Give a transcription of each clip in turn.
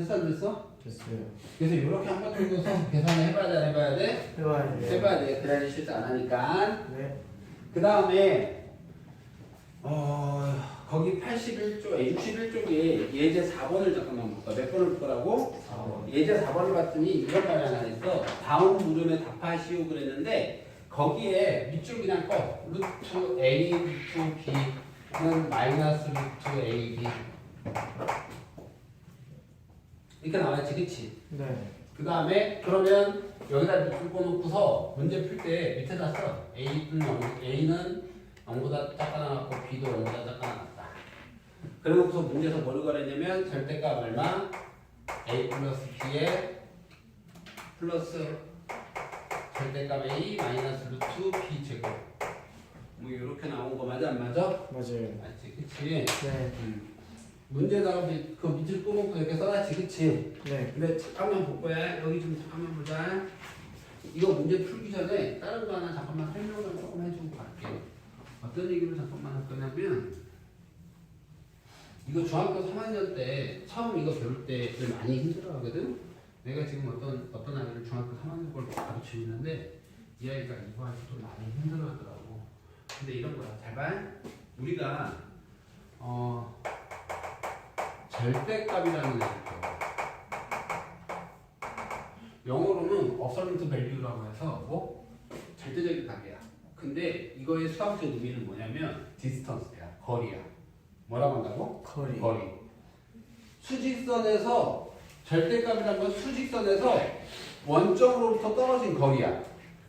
됐어 안 됐어? 됐어요. 그래서 이렇게 한 번 정도서 계산을 해봐야 돼, 안 해봐야 돼? 해봐야 돼요. 해봐야 돼. 그래야지 실수 안 하니까. 네. 그 다음에 어 거기 81쪽, 61쪽에 예제 4번을 잠깐만 볼까? 몇 번을 볼 거라고? 4번. 예제 4번을 봤더니 이런 말이 하나 있어. 다음 물음에 답하시오 그랬는데 거기에 밑줄 그냥 꺼. 루트 A, 루트 B는 마이너스 루트 A, B 이렇게 나와있지, 그치? 네. 그 다음에 그러면 여기다 밑줄 꺼놓고서 문제 풀 때 밑에다 써. A는 0, A는 0보다 작아 나왔고 B도 0보다 작아 나왔다. 그래놓고서 문제에서 뭐를 가렸냐면 절대값 얼마? A 플러스 B에 플러스 절대값 A 마이너스 루트 B 제곱 뭐 이렇게 나온 거 맞아 안 맞아? 맞아요. 맞지 그치? 네. 음. 문제다가 밑- 그 밑줄 꺼놓고 이렇게 써놨지 그치? 네. 근데 잠깐만 볼 거야. 여기 좀 잠깐만 보자. 이거 문제 풀기 전에 다른 거 하나 잠깐만 설명을 조금 해주고 갈게. 어떤 얘기를 잠깐만 할 거냐면 이거 중학교 3학년 때 처음 이거 배울 때를 많이 힘들어 하거든. 내가 지금 어떤 어떤 아이를 중학교 3학년 걸 가르치고 있는데 이 아이가 이거 할 때 좀 많이 힘들어 하더라고. 근데 이런 거야. 잘 봐. 우리가 어 절대값이라는 걸 배워. 영어로는 absolute value라고 해서 뭐 절대적인 값이야. 근데 이거의 수학적 의미는 뭐냐면 distance야, 거리야. 뭐라고 한다고? 커리. 거리. 수직선에서 절대값이란 건 수직선에서 원점으로부터 떨어진 거리야.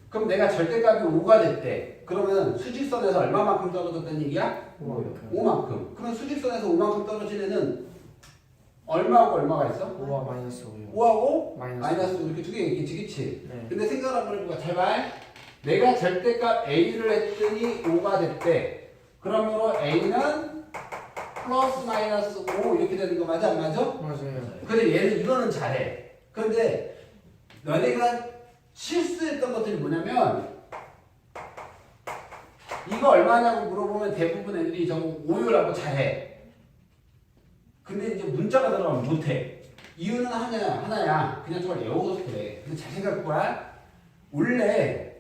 그럼 내가 절대값이 5가 됐대. 그러면 수직선에서 얼마만큼 떨어졌다는 얘기야? 오만큼. 5만큼. 그럼 수직선에서 5만큼 떨어진 애는 얼마하고 얼마가 있어? 5와 마이너스 5요. 5하고 마이너스. 마이너스 5 이렇게 두 개 있겠지, 그치? 네. 근데 생각 한번 해보자. 제발. 내가 절대값 A를 했더니 5가 됐대. 그러므로 A는 플러스 마이너스 5 이렇게 되는 거 맞아, 안 맞아? 맞아요. 근데 얘는 이거는 잘해. 근데 너네가 실수했던 것들이 뭐냐면 이거 얼마냐고 물어보면 대부분 애들이 저거 5요라고 잘해. 근데 이제 문자가 들어가면 못해. 이유는 하나야, 하나야. 그냥 저걸 외워서 그래. 근데 잘 생각해봐. 원래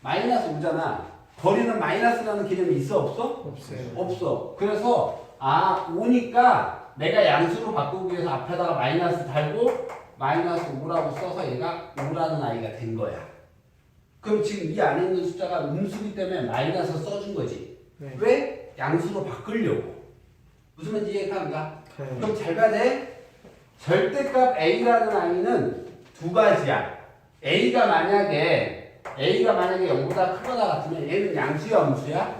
마이너스 5잖아. 거리는 마이너스라는 개념이 있어, 없어? 없어요. 없어. 그래서 아 5니까 내가 양수로 바꾸기 위해서 앞에다가 마이너스 달고 마이너스 5라고 써서 얘가 5라는 아이가 된 거야. 그럼 지금 이 안에 있는 숫자가 음수기 때문에 마이너스 써준 거지. 네. 왜? 양수로 바꾸려고. 무슨 말인지 이해가 안 가? 네. 그럼 잘 봐야 돼. 절대값 A라는 아이는 두 가지야. A가 만약에 A가 만약에 0보다 크거나 같으면 얘는 양수야, 음수야?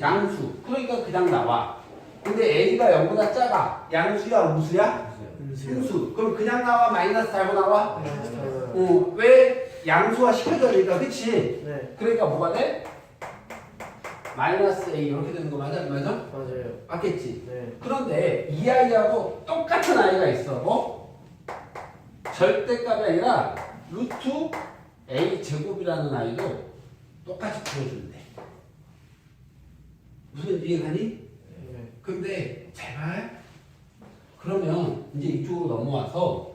양수. 그러니까 그냥 나와. 근데 A가 0보다 작아. 양수야, 음수야? 음수. 그럼 그냥 나와, 마이너스 달고 나와? 어, 왜 양수화 시켜줘야니까, 그치? 네. 그러니까 뭐가 돼? 마이너스 A 이렇게 되는 거 맞아? 안 맞아? 맞아요. 맞겠지? 네. 그런데 이 아이하고 똑같은 아이가 있어. 뭐? 절대값이 아니라 루트 A 제곱이라는 아이도 똑같이 풀어주는데. 무슨 이해가니? 네. 근데 제발 그러면 이제 이쪽으로 넘어와서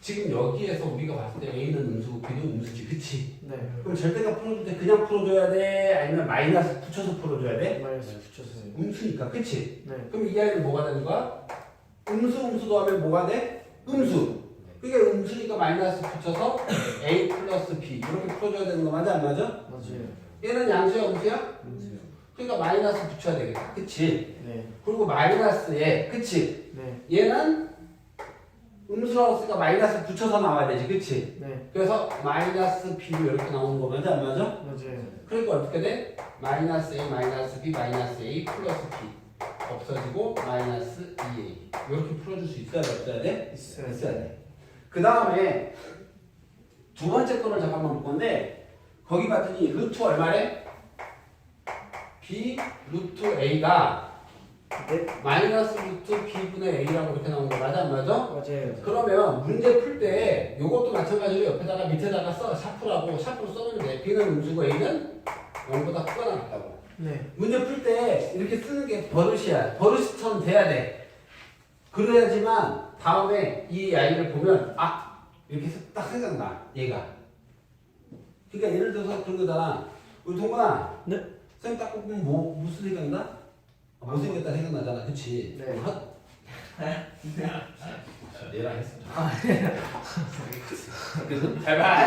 지금 여기에서 우리가 봤을 때 A는 음수고 B는 음수지 그치? 네. 그럼 절대값 풀어줄 때 그냥 풀어줘야 돼? 아니면 마이너스 붙여서 풀어줘야 돼? 마이너스 붙여서요. 음수니까 그치? 네. 그럼 이 아이는 뭐가 되는 거야? 음수 음수 더하면 뭐가 돼? 음수 그게 음수니까 마이너스 붙여서 A 플러스 B 이렇게 풀어줘야 되는 거 맞아 안 맞아? 맞아요. 얘는 양수야 음수야? 그러니까 마이너스 붙여야 되겠다 그치? 네. 그리고 마이너스에 그치? 네. 얘는 음수라고 쓰니까 마이너스 붙여서 나와야 되지 그치? 네. 그래서 마이너스 B로 이렇게 나오는 거 맞아 안 맞아? 맞아요. 그러니까 어떻게 돼? 마이너스 A 마이너스 B 마이너스 A 플러스 B 없어지고 마이너스 2A 이렇게 풀어줄 수 있어야 돼 없어야 돼? 있어요. 있어야 돼. 그 다음에 두 번째 거를 잠깐만 볼 건데 거기 봤더니 루트 얼마래? B 루트 A가 네. 마이너스 루트 B분의 A라고 이렇게 나온 거 맞아 안 맞아? 맞아요. 그러면 문제 풀때 이것도 마찬가지로 옆에다가 밑에다가 써 샤프라고 샤프로 써놓는데 B는 음수고 A는 0보다 크거나 같다고 네. 문제 풀 때 이렇게 쓰는 게 버릇이야 버릇처럼 돼야 돼 그래야지만 다음에 이 아이를 보면 아 이렇게 딱 생각나 얘가. 그러니까 예를 들어서 그런 거잖아. 우리 동건아. 네. 쌤딱 보면 뭐 무슨 생각나? 아, 못생겼다 생각나잖아, 그치? 네. 헛. 내라 했어. 그래서 잘 봐.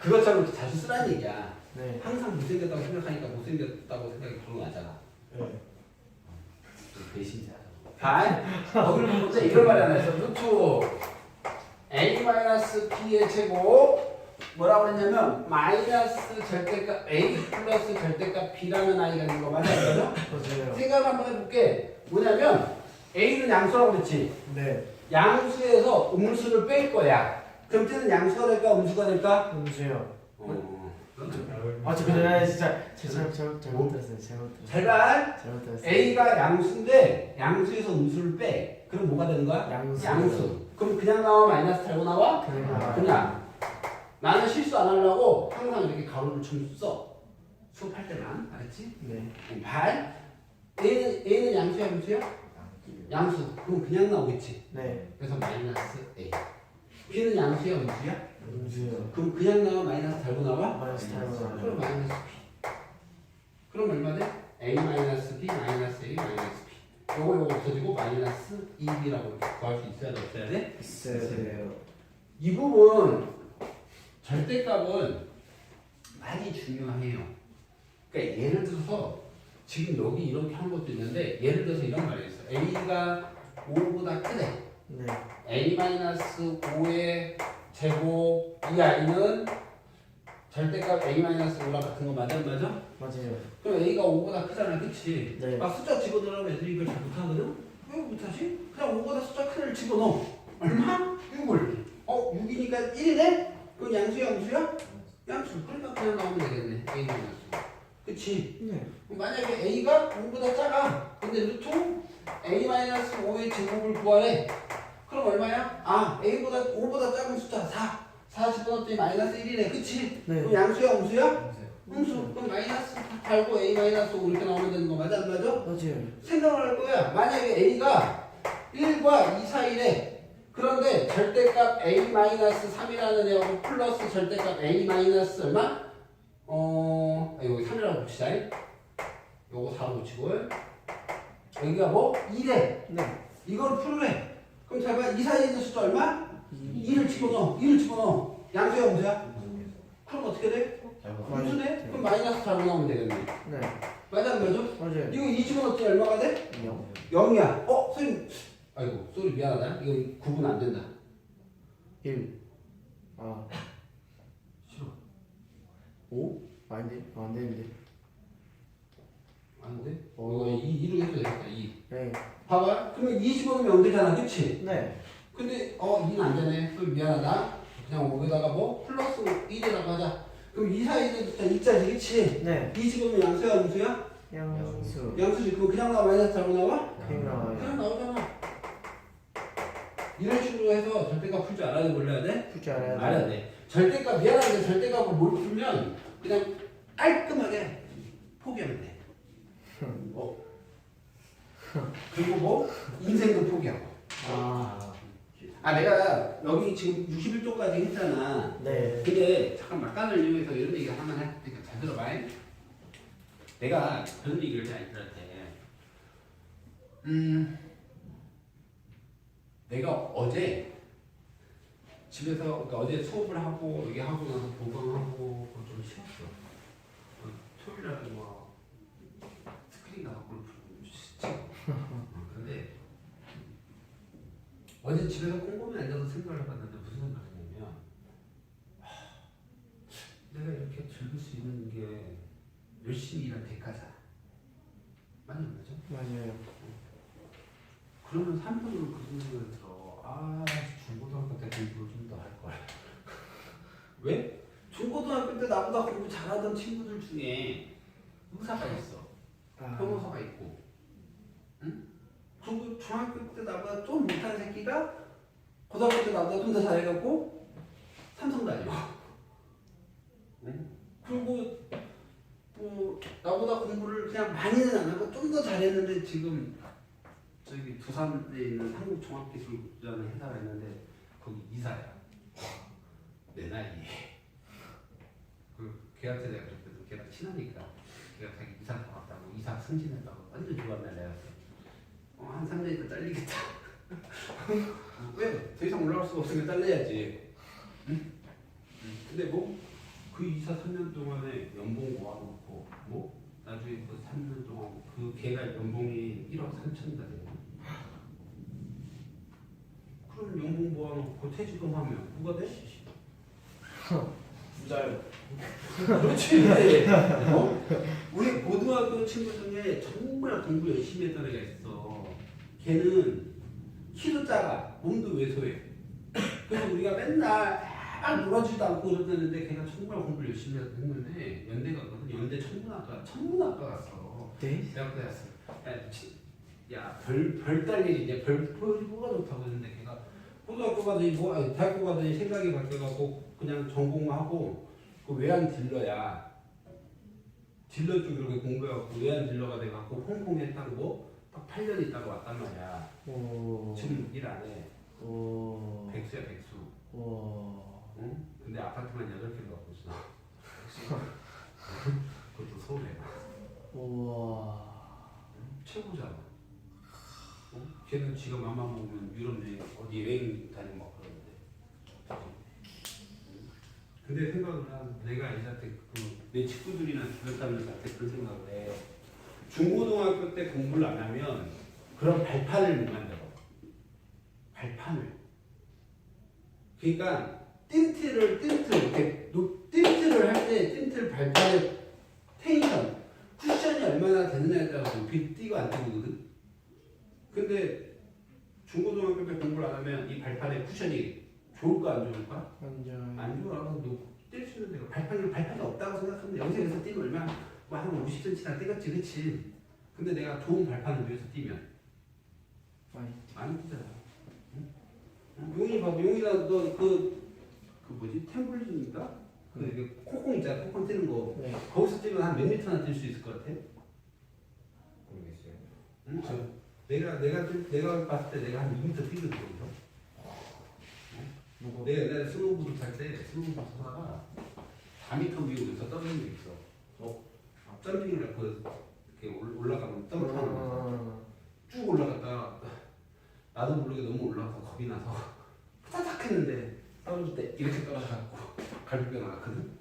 그것처럼 이렇게 자주 쓰라는 얘기야. 네. 항상 못생겼다고 생각하니까 못생겼다고 생각이 들어가잖아. 네. 배신자. 반. 거기를 보면 또 이런 말이 하나 있어. 루트 a 마이너스 b의 제곱 뭐라고 했냐면 마이너스 절대값 a 플러스 절대값 b라는 아이가 있는 거 맞아요? 생각 한번 해볼게. 뭐냐면 a는 양수라고 그랬지. 네. 양수에서 음수를 뺄 거야. 그럼 때는 양수가 될까 음수가 될까? 음수요. 어. 아, 저 근데 진짜 제 잘못 잘못 잘못했어요. 잘못했어요. 잘 봐. 잘못했어요. a가 양수인데 양수에서 음수를 빼. 그럼 뭐가 되는 거야? 양수. 양수. 그럼 그냥 나와 마이너스 달고 나와? 그냥 그냥. 나는 실수 안 하려고 항상 이렇게 가로를 좀 써. 수업할 때만. 알았지? 네. 발. a는, a는 양수야, 음수야? 양수. 그럼 그냥 나오겠지. 네. 그래서 마이너스 a. b는 양수야, 음수야? 음수요. 그럼 그냥 나와 마이너스 달고 나와? 마이너스 그럼 타임은 마이너스 b. 그럼 얼마 돼? a 마이너스 b 마이너스 a 마이너스 b. 요거 요거 없어지고 마이너스 2b라고 구할 수 있어야 돼 없어야 돼? 있어야 돼요. 이 부분 절대값은 많이 중요해요. 그러니까 예를 들어서 지금 여기 이렇게 한 것도 있는데 예를 들어서 이런 말이 있어. a가 5보다 크대. 네. a-5의 제곱 이 아이는 절대값 a-5랑 같은 거 맞아? 맞아? 맞아요. 그럼 a가 5보다 크잖아 그치? 네. 막 숫자 집어넣으면 애들이 이걸 잘 못하거든? 왜 못하지? 그냥 5보다 숫자 큰 애를 집어넣어 얼마? 6을 어? 6이니까 1이네? 그럼 양수야 양수야? 양수 그러니까 그냥 나오면 되겠네 a 양수 그치? 네. 그럼 만약에 a가 5보다 작아 근데 루트 a-5의 제곱을 구하래 그럼 얼마야? 아 a보다 5보다 작은 숫자 4 4 집어넣었더니 마이너스 1이네 그치? 네. 그럼 양수야 음수야? 음수 그럼 마이너스 달고 a 마이너스 5 이렇게 나오면 되는 거 맞아 안 맞아? 맞아요. 생각을 할 거야 만약에 a가 1과 2 사이래 그런데 절대값 a 마이너스 3이라는 애하고 플러스 절대값 a 마이너스 얼마? 어 아, 여기 3이라고 붙이자 요거 4로 붙이고 여기가 뭐? 2래 네. 이걸 풀래 그럼 잘 봐. 이 사이에 있는 숫자 얼마? 이. 2를 집어넣어 2를 집어넣어 양수야 음수야? 그럼 어떻게 돼? 음수네? 그럼 마이너스 달고 나오면 되겠네 네. 맞아 안 맞아? 맞아요. 이거 2 집어넣었더니 얼마가 돼? 영. 0이야 어? 선생님 아이고 쏘리 미안하다 이거 구분 안 된다 일. 아. 싫어 오? 아닌데? 아, 안 되는데. 안 돼? 어. 이거 2, 2로 해도 되겠다 2 네. 봐봐 그러면 2 집어넣으면 0 되잖아 그치? 네. 근데 어 2는 안 되네 쏘리 미안하다 그냥 여기다가 뭐 플러스 1이라고 하자 그럼 이 사이에 있는 숫자 2자지 그치? 네. 2 집으면 양수야 음수야? 양수. 양수지 그럼 그냥 나와 마이너스 나와? 그냥 나와요. 그냥 나오잖아 이런 식으로 해서 절대값 풀 줄 알아야 돼 몰라야 돼? 풀줄 알아야 알아야 돼 절대값 미안한데 절대값을 뭘 풀면 그냥 깔끔하게 포기하면 돼 어. 그리고 뭐 인생도 포기하고 아. 아 내가 여기 지금 61조까지 했잖아 네. 근데 잠깐 막간을 이용해서 이런 얘기 하나 할 테니까 잘 들어봐. 내가 그런 얘기를 해 아이들한테. 음, 내가 어제 집에서 그러니까 어제 수업을 하고 여기 하고 나서 보강하고 좀 쉬었어. 어, 토요일 날뭐 스크린 가서 골프. 어, 근데 어제 집에서 꼼꼼히 앉아서 생각을 해봤는데 무슨 생각을 했냐면 내가 이렇게 즐길 수 있는 게 열심히 일한 대가잖아. 맞는 거죠? 맞아요. 그러면 한편으로 그 생각이 들어. 아, 중고등학교 때 공부를 좀 더 할 걸. 왜? 중고등학교 때 나보다 공부 잘하던 친구들 중에 의사가 있어. 아. 변호사가 있고. 응? 그리고 중학교 때 나보다 좀 못하는 새끼가 고등학교 때 나보다 좀 더 잘해갖고 삼성 다니고. 응? 그리고 뭐 나보다 공부를 그냥 많이는 안 하고 좀 더 잘했는데 지금 저기 두산에 있는 한국종합기술이라는 회사가 있는데 거기 이사야. 내 나이에. 그 걔한테 내가 그랬거든. 걔랑 친하니까. 걔가 자기 이사 나왔다고 이사 승진했다고 완전 좋아한다 내가. 어, 한 3년 있다 잘리겠다. 왜? 더 이상 올라갈 수가 없으니까 잘려야지. 응? 응. 근데 뭐 그 이사 3년 동안에 연봉 모아놓고 뭐 나중에 그 3년 동안 그 걔가 연봉이 1억 3천이다 되고 그럼 연봉 모아놓고 퇴직금 하면 누가 돼? 부자요. 그렇지. 어? 우리 고등학교 친구 중에 정말 공부 열심히 했던 애가 있어. 걔는 키도 작아, 몸도 왜소해. 그래서 우리가 맨날 막 놀아주지도 않고 그랬는데 걔가 정말 공부를 열심히 했는데 연대 갔거든. 연대 천문학과, 천문학과 갔어. 네? 대학교 갔어. 야, 별, 별 딸 일이 이제 별, 별, 뭐가 좋다고 했는데 걔가 고등학교 가더니 뭐, 아니, 대학교 가더니 생각이 바뀌어갖고 그냥 전공하고 그 외환 딜러야. 딜러 쪽으로 공부해갖고 외환 딜러가 돼갖고 홍콩에 딱 뭐, 딱 8년 있다가 왔단 말이야. 오. 지금 일 안 해. 오. 백수야, 백수. 와. 응? 근데 아파트만 8개를 갖고 있어. 그것도 서울에. 우와. 최고잖아. 어? 걔는 지가 맘만 먹으면 유럽 여행 어디 여행 다니고 막 그러는데. 응? 근데 생각을 한 내가 이한테 그내 친구들이나 주변 사람들한테 그런 생각을 해. 중고등학교 때 공부를 안 하면 그런 발판을 못 만들어. 발판을. 그러니까 틴트를 틴트 이렇게 노- 틴트를 할 때 틴트 발판에 텐션 쿠션이 얼마나 되느냐에 따라서 높이 뛰고 안 뛰거든. 근데 중고등학교 때 공부를 안 하면 이 발판에 쿠션이 좋을까 안 좋을까? 완전. 안 좋아. 너뛸수 있는 데가 발판이 발판이 없다고 생각하면 영생에서 뛰면 얼마 뭐한 50cm나 뛰겠지, 그렇지? 근데 내가 좋은 발판을 위해서 뛰면 많이. 안 뛰잖아. 응? 응? 용이 봐도 용이가 너그 그 뭐지 템블린인가? 그 이게 콩콩 있잖아, 콩콩 뛰는 거. 네. 거기서 뛰면 한 몇 미터나 뛸 수 있을 것 같아? 모르겠어요. 응? 저, 내가 내가 뛸- 내가 봤을 때 내가 한 2m 뛰거든 거기서. 누구? 내가 옛날에 스노우보드 탈때 스노우보드 타다가 4m 위에서 떨어진 게 있어. 어? 점핑을 하고 이렇게 올- 올라가면 점프 하는 거. 아. 쭉 올라갔다가 나도 모르게 너무 올라가서 겁이 나서 후다닥 했는데 떨어질 때 이렇게 떨어져갖고 갈비뼈 나갔거든.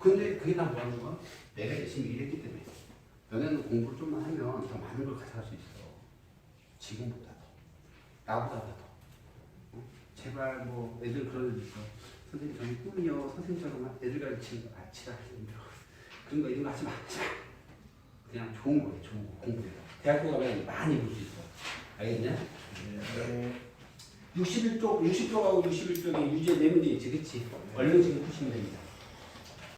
근데 그게 다 뭐하는 거야? 내가 열심히 일했기 때문에. 너네는 공부를 좀만 하면 더 많은 걸 가져갈 수 있어. 지금보다 더. 나보다 더. 어? 제발 뭐 애들 있어. 선생님 저희 꿈이요. 선생님처럼 애들 가르치는 거 아치라 힘들어. 그런 거 이런 거 하지 마. 하지 마. 그냥 좋은 거예요. 좋은 거 공부해서. 대학교 가면 많이 볼 수 있어. 알겠냐? 네. 61쪽, 60쪽하고 61쪽에 유지에 내면 되지, 그치? 얼른 지금 푸시면 됩니다.